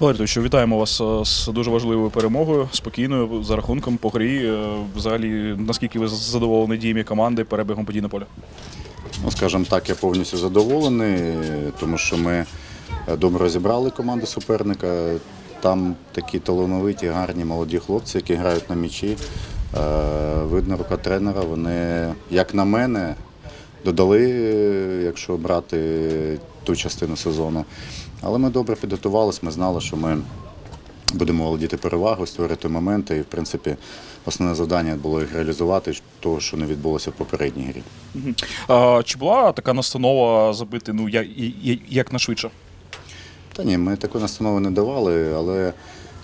Валерій, що вітаємо вас е, з дуже важливою перемогою, спокійною за рахунком по грі. Е, Взагалі, наскільки ви задоволені діями команди перебігом подій на полі? Ну, скажімо так, я повністю задоволений, тому що ми е, добре розібрали команду суперника. Там такі талановиті, гарні молоді хлопці, які грають на м'ячі. Видно, рука тренера. Вони, як на мене, додали, якщо брати ту частину сезону. Але ми добре підготувалися, ми знали, що ми будемо володіти перевагою, створити моменти. І, в принципі, основне завдання було їх реалізувати, того, що не відбулося в попередній грі. А, Чи була така настанова забити ну, як, як швидше? Та ні, ми таку настанову не давали, але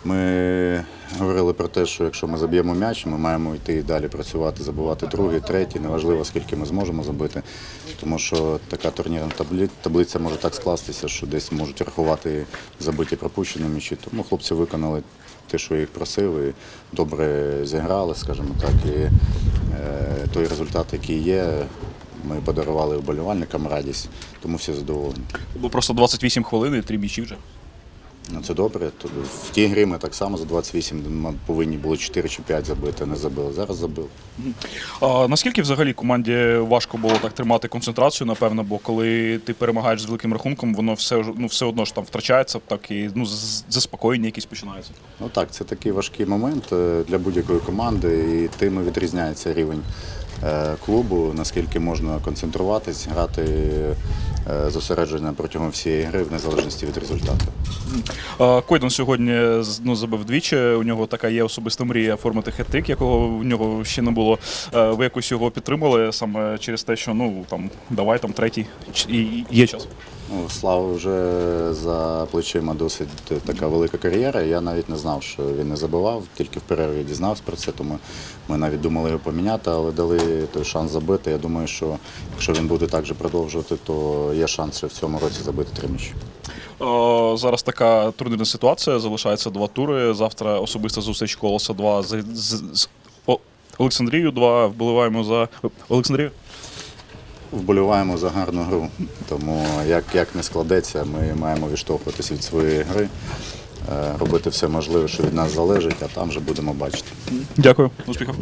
ми говорили про те, що якщо ми заб'ємо м'яч, ми маємо йти і далі працювати, забувати другий, третій, неважливо скільки ми зможемо забити. Тому що така турнірна таблиця може так скластися, що десь можуть рахувати забиті пропущені м'ячі. Тому хлопці виконали те, що їх просив, і добре зіграли, скажімо так. І е, той результат, який є, ми подарували вболівальникам радість, тому всі задоволені. Бо просто 28 хвилин і три м'ячі вже. Ну, це добре. В тій грі ми так само за 28 ми повинні були 4 чи 5 забити, не забили. Зараз забили. А, наскільки взагалі команді важко було так тримати концентрацію, напевно, бо коли ти перемагаєш з великим рахунком, воно все, ну, все одно ж там втрачається, так і ну, заспокоєння якісь починаються. Ну так, це такий важкий момент е, для будь-якої команди, і тим і відрізняється рівень е, клубу, наскільки можна концентруватись, грати е, зосереджено протягом всієї гри в незалежності від результату. Койдон Койден сьогодні ну, забив двічі. У нього така є особиста мрія оформити хет-трик, якого в нього ще не було. Е, Ви якось його підтримали саме через те, що ну там давай там третій є час. Ну, Слава вже за плечима досить така велика кар'єра. Я навіть не знав, що він не забивав, тільки в перерві дізнався про це, тому ми навіть думали його поміняти, але дали той шанс забити. Я думаю, що якщо він буде так же продовжувати, то є шанс в цьому році забити три м'ячі. Е, Зараз така турнірна ситуація. Залишається два тури. Завтра особиста зустріч колоса 2 з, з, з О- Олександрією. Два вболіваємо за Олександрію. Вболіваємо за гарну гру, тому як, як не складеться, ми маємо відштовхуватися від своєї гри, е, робити все можливе, що від нас залежить, а там вже будемо бачити. Дякую, успіхів.